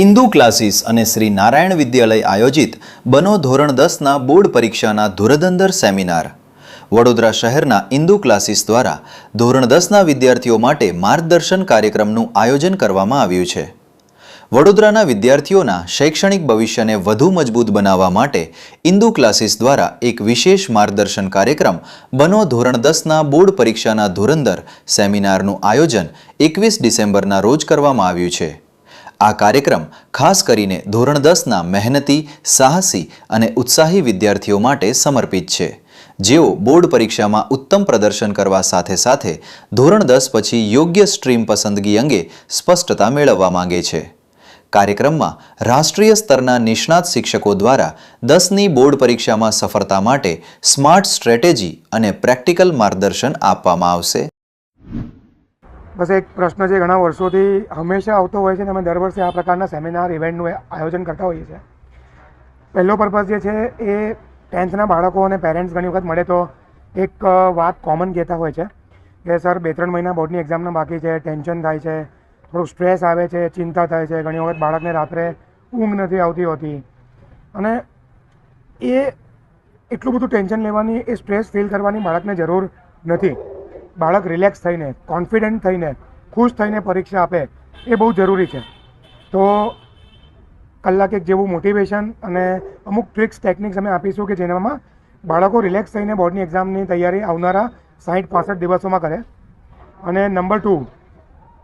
Indu classes અને શ્રી નારાયણ વિદ્યાલય આયોજિત બનો ધોરણ દસના બોર્ડ પરીક્ષાના ધુરધંદર સેમિનાર. વડોદરા શહેરના ઇન્દુ ક્લાસીસ દ્વારા ધોરણ દસના વિદ્યાર્થીઓ માટે માર્ગદર્શન કાર્યક્રમનું આયોજન કરવામાં આવ્યું છે. વડોદરાના વિદ્યાર્થીઓના શૈક્ષણિક ભવિષ્યને વધુ મજબૂત બનાવવા માટે ઇન્દુ ક્લાસીસ દ્વારા એક વિશેષ માર્ગદર્શન કાર્યક્રમ બનો ધોરણ દસના બોર્ડ પરીક્ષાના ધુરંદર સેમિનારનું આયોજન એકવીસ ડિસેમ્બરના રોજ કરવામાં આવ્યું છે. આ કાર્યક્રમ ખાસ કરીને ધોરણ દસના મહેનતી, સાહસી અને ઉત્સાહી વિદ્યાર્થીઓ માટે સમર્પિત છે. જેઓ બોર્ડ પરીક્ષામાં ઉત્તમ પ્રદર્શન કરવા સાથે સાથે ધોરણ દસ પછી યોગ્ય સ્ટ્રીમ પસંદગી અંગે સ્પષ્ટતા મેળવવા માંગે છે. કાર્યક્રમમાં રાષ્ટ્રીય સ્તરના નિષ્ણાત શિક્ષકો દ્વારા દસની બોર્ડ પરીક્ષામાં સફળતા માટે સ્માર્ટ સ્ટ્રેટેજી અને પ્રેક્ટિકલ માર્ગદર્શન આપવામાં આવશે. બસ એક પ્રશ્ન જે ઘણા વર્ષોથી હંમેશા આવતો હોય છે અને અમે દર વર્ષે આ પ્રકારના સેમિનાર, ઇવેન્ટનું આયોજન કરતા હોઈએ છીએ. પહેલો પર્પઝ જે છે, એ ટેન્થના બાળકો અને પેરેન્ટ્સ ઘણી વખત મળે તો એક વાત કોમન કહેતા હોય છે કે, સર, બે ત્રણ મહિના બોર્ડની એક્ઝામના બાકી છે, ટેન્શન થાય છે થોડું સ્ટ્રેસ આવે છે, ચિંતા થાય છે, ઘણી વખત બાળકને રાત્રે ઊંઘ નથી આવતી હોતી. અને એ, એટલું બધું ટેન્શન લેવાની, એ સ્ટ્રેસ ફીલ કરવાની બાળકને જરૂર નથી. બાળક રિલેક્સ થઈને કોન્ફિડન્ટ થઈને, ખુશ થઈને પરીક્ષા આપે એ બહુ જરૂરી છે. તો કલાક એક જેવું મોટિવેશન અને અમુક ટ્રિક્સ ટેકનિક્સ અમે આપીશું કે જેનામાં બાળકો રિલેક્સ થઈને બોર્ડની એક્ઝામની તૈયારી આવનારા સાઠ પાસઠ દિવસોમાં કરે. અને નંબર ટુ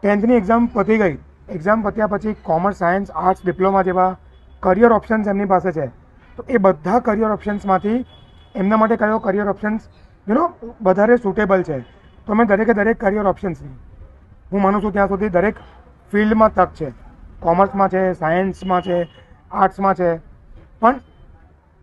ટેન્થની એક્ઝામ પતી ગઈ. એક્ઝામ પત્યા પછી કોમર્સ સાયન્સ આર્ટ્સ ડિપ્લોમા જેવા કરિયર ઓપ્શન્સ એમની પાસે છે. તો એ બધા કરિયર ઓપ્શન્સમાંથી એમના માટે કયો કરિયર ઓપ્શન્સ યુ નો વધારે સુટેબલ છે? તો અમે દરેકે દરેક કરિયર ઓપ્શન્સ હું માનું છું ત્યાં સુધી દરેક ફિલ્ડમાં તક છે. કોમર્સમાં છે સાયન્સમાં છે આર્ટ્સમાં છે. પણ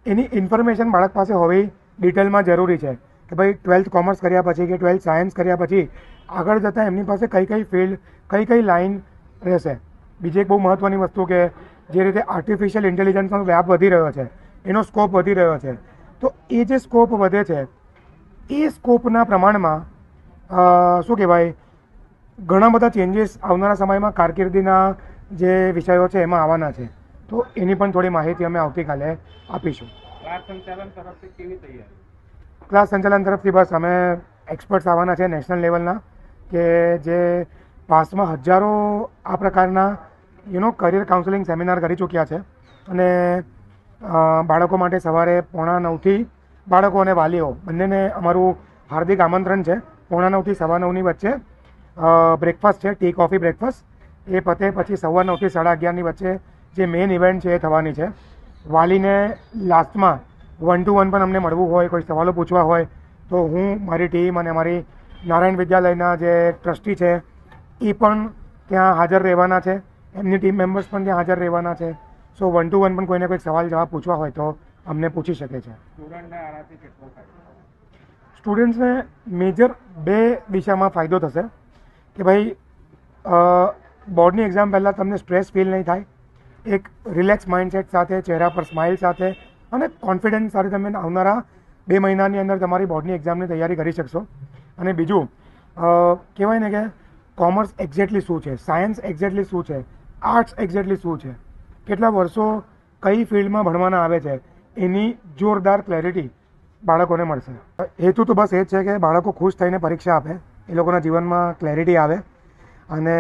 એની ઇન્ફોર્મેશન બાળક પાસે હોવી ડિટેલમાં જરૂરી છે કે ભાઈ ટ્વેલ્થ કોમર્સ કર્યા પછી કે ટ્વેલ્થ સાયન્સ કર્યા પછી આગળ જતાં એમની પાસે કઈ કઈ ફિલ્ડ કઈ કઈ લાઈન રહેશે. બીજી એક બહુ મહત્ત્વની વસ્તુ કે જે રીતે આર્ટિફિશિયલ ઇન્ટેલિજન્સનો વ્યાપ વધી રહ્યો છે, એનો સ્કોપ વધી રહ્યો છે. તો એ જે સ્કોપ વધે છે, એ સ્કોપના પ્રમાણમાં શું કહેવાય? ઘણા બધા ચેન્જીસ આવનારા સમયમાં કારકિર્દીના જે વિષયો છે એમાં આવવાના છે. તો એની પણ થોડી માહિતી અમે આવતીકાલે આપીશું. ક્લાસ સંચાલન તરફથી કેવી તૈયારી? ક્લાસ સંચાલન તરફથી બસ અમે એક્સપર્ટ્સ આવવાના છે નેશનલ લેવલના કે જે પાસ્ટમાં હજારો આ પ્રકારના યુનો કરિયર કાઉન્સેલિંગ સેમિનાર કરી ચૂક્યા છે. અને બાળકો માટે સવારે પોણા નવથી બાળકો અને વાલીઓ બંનેને અમારું હાર્દિક આમંત્રણ છે. પોણા નવથી સવા નવની વચ્ચે બ્રેકફાસ્ટ છે ટી કોફી બ્રેકફાસ્ટ એ પતે પછી સવા નવથી સાડા અગિયારની વચ્ચે જે મેઇન ઇવેન્ટ છે એ થવાની છે. વાલીને લાસ્ટમાં વન ટુ વન પણ અમને મળવું હોય, કોઈ સવાલો પૂછવા હોય, તો હું, મારી ટીમ અને મારી નારાયણ વિદ્યાલયના જે ટ્રસ્ટી છે એ પણ ત્યાં હાજર રહેવાના છે. એમની ટીમ મેમ્બર્સ પણ ત્યાં હાજર રહેવાના છે. સો વન ટુ વન પણ કોઈને કોઈ સવાલ જવાબ પૂછવા હોય તો અમને પૂછી શકે છે સ્ટુડન્ટને આનાથી કેટલો ફાયદો સ્ટુડન્ટ્સને મેજર બે દિશામાં ફાયદો થશે કે ભાઈ બોર્ડની એક્ઝામ પહેલાં તમને સ્ટ્રેસ ફીલ નહીં થાય. એક રિલેક્સ માઇન્ડસેટ સાથે, ચહેરા પર સ્માઇલ સાથે અને કોન્ફિડન્સ સાથે તમે આવનારા બે મહિનાની અંદર તમારી બોર્ડની એક્ઝામની તૈયારી કરી શકશો. અને બીજું કહેવાય ને કે કોમર્સ એક્ઝેક્ટલી શું છે? સાયન્સ એક્ઝેક્ટલી શું છે? આર્ટ્સ એક્ઝેક્ટલી શું છે? કેટલા વર્ષો કઈ ફિલ્ડમાં ભણવાના આવે છે? એની જોરદાર ક્લેરિટી બાળકોને મળશે. હેતુ તો બસ એ જ છે કે બાળકો ખુશ થઈને પરીક્ષા આપે, એ લોકોના જીવનમાં ક્લેરિટી આવે. અને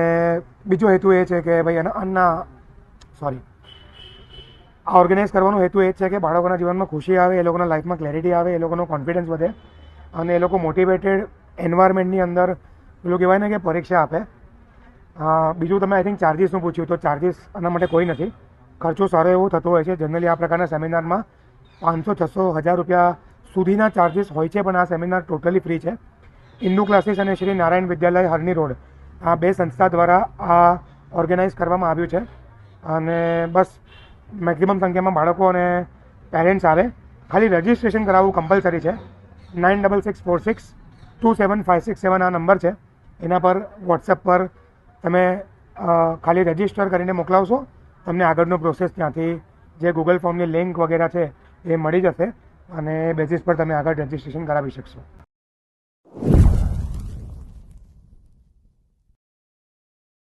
બીજો હેતુ એ છે કે ભાઈ અન્ના સોરી આ ઓર્ગેનાઇઝ કરવાનો હેતુ એ જ છે કે બાળકોના જીવનમાં ખુશી આવે, એ લોકોના લાઈફમાં ક્લેરિટી આવે, એ લોકોનો કોન્ફિડન્સ વધે. અને એ લોકો મોટિવેટેડ એન્વાયરમેન્ટની અંદર પેલું કહેવાય ને કે પરીક્ષા આપે. બીજું તમે આઈ થિંક ચાર્જિસનું પૂછ્યું, તો ચાર્જિસ આના માટે કોઈ નથી. ખર્ચો સારો એવો થતો હોય છે. જનરલી આ પ્રકારના સેમિનારમાં પાંચસો, છસો, હજાર રૂપિયા સુધીના ચાર્જિસ હોય છે, પણ આ સેમિનાર ટોટલી ફ્રી છે. ઇન્દુ ક્લાસીસ અને શ્રી નારાયણ વિદ્યાલય હરની રોડ, આ બે સંસ્થા દ્વારા આ ઓર્ગેનાઇઝ કરવામાં આવ્યું છે. અને બસ મેક્સિમમ સંખ્યામાં બાળકો અને પેરેન્ટ્સ આવે. ખાલી રજિસ્ટ્રેશન કરાવવું કમ્પલસરી છે. Nine double six four six two seven five six seven આ નંબર છે. એના પર વોટ્સએપ પર તમે ખાલી રજિસ્ટર કરીને મોકલાવશો. તમને આગળનો પ્રોસેસ ત્યાંથી જે ગૂગલ ફોર્મની લિંક વગેરે છે, એ મળી જશે. અને એ બેઝિસ પર તમે આગળ રજિસ્ટ્રેશન કરાવી શકશો.